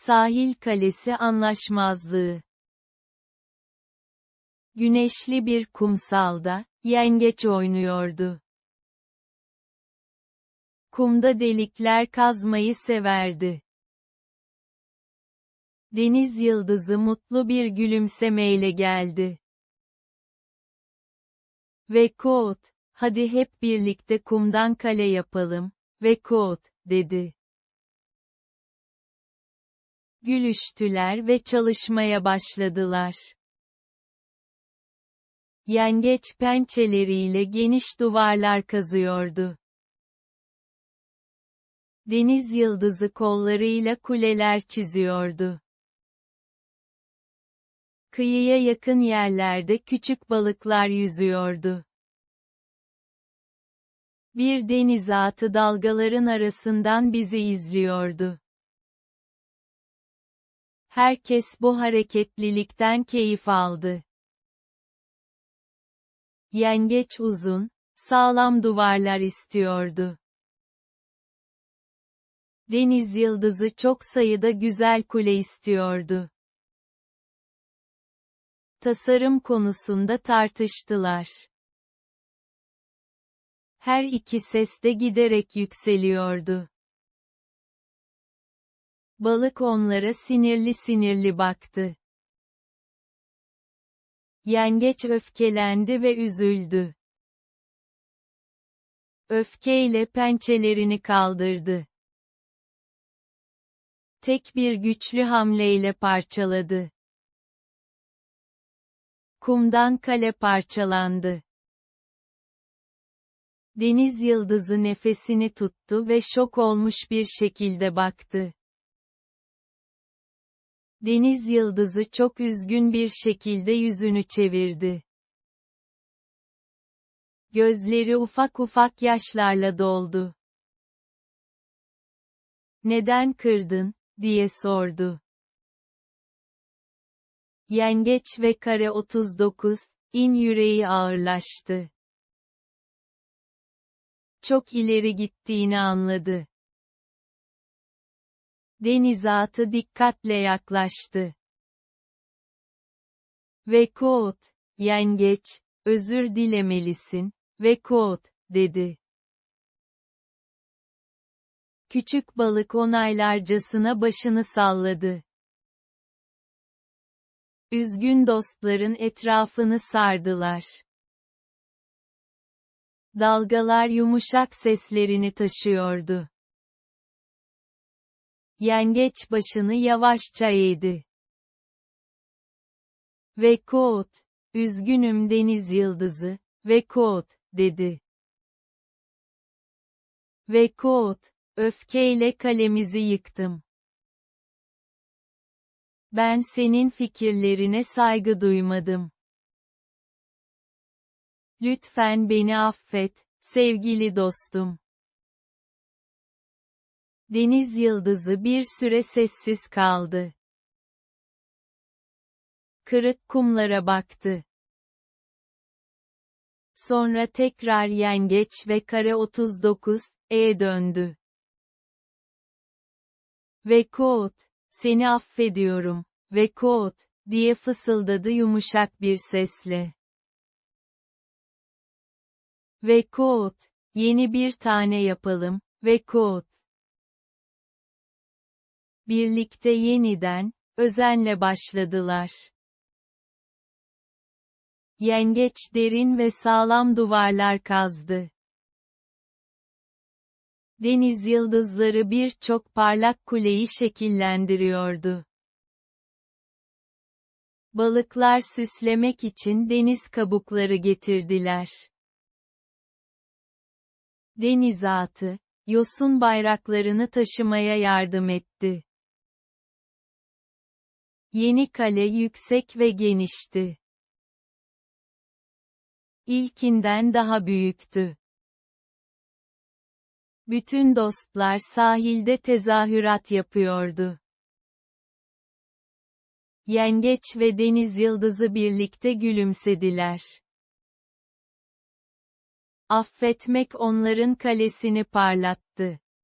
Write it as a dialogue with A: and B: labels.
A: Sahil Kalesi Anlaşmazlığı Güneşli bir kumsalda, yengeç oynuyordu. Kumda delikler kazmayı severdi. Deniz yıldızı mutlu bir gülümsemeyle geldi. Ve Koot, hadi hep birlikte kumdan kale yapalım, ve Koot, dedi. Gülüştüler ve çalışmaya başladılar. Yengeç pençeleriyle geniş duvarlar kazıyordu. Deniz yıldızı kollarıyla kuleler çiziyordu. Kıyıya yakın yerlerde küçük balıklar yüzüyordu. Bir denizatı dalgaların arasından bizi izliyordu. Herkes bu hareketlilikten keyif aldı. Yengeç uzun, sağlam duvarlar istiyordu. Deniz yıldızı çok sayıda güzel kule istiyordu. Tasarım konusunda tartıştılar. Her iki ses de giderek yükseliyordu. Balık onlara sinirli sinirli baktı. Yengeç öfkelendi ve üzüldü. Öfkeyle pençelerini kaldırdı. Tek bir güçlü hamleyle parçaladı. Kumdan kale parçalandı. Deniz yıldızı nefesini tuttu ve şok olmuş bir şekilde baktı. Deniz yıldızı çok üzgün bir şekilde yüzünü çevirdi. Gözleri ufak ufak yaşlarla doldu. Neden kırdın, diye sordu. Yengeç ve kare 39, in yüreği ağırlaştı. Çok ileri gittiğini anladı. Denizatı dikkatle yaklaştı. Ve Koot, yengeç, özür dilemelisin, ve Koot, dedi. Küçük balık onaylarcasına başını salladı. Üzgün dostların etrafını sardılar. Dalgalar yumuşak seslerini taşıyordu. Yengeç başını yavaşça eğdi. Ve Koot, üzgünüm deniz yıldızı, ve Koot, dedi. Ve Koot, öfkeyle kalemizi yıktım. Ben senin fikirlerine saygı duymadım. Lütfen beni affet, sevgili dostum. Deniz yıldızı bir süre sessiz kaldı. Kırık kumlara baktı. Sonra tekrar yengeç ve kare 39, e döndü. Ve seni affediyorum, ve diye fısıldadı yumuşak bir sesle. Ve yeni bir tane yapalım, ve. Birlikte yeniden, özenle başladılar. Yengeç derin ve sağlam duvarlar kazdı. Deniz yıldızları birçok parlak kuleyi şekillendiriyordu. Balıklar süslemek için deniz kabukları getirdiler. Denizatı, yosun bayraklarını taşımaya yardım etti. Yeni kale yüksek ve genişti. İlkinden daha büyüktü. Bütün dostlar sahilde tezahürat yapıyordu. Yengeç ve deniz yıldızı birlikte gülümsediler. Affetmek onların kalesini parlattı.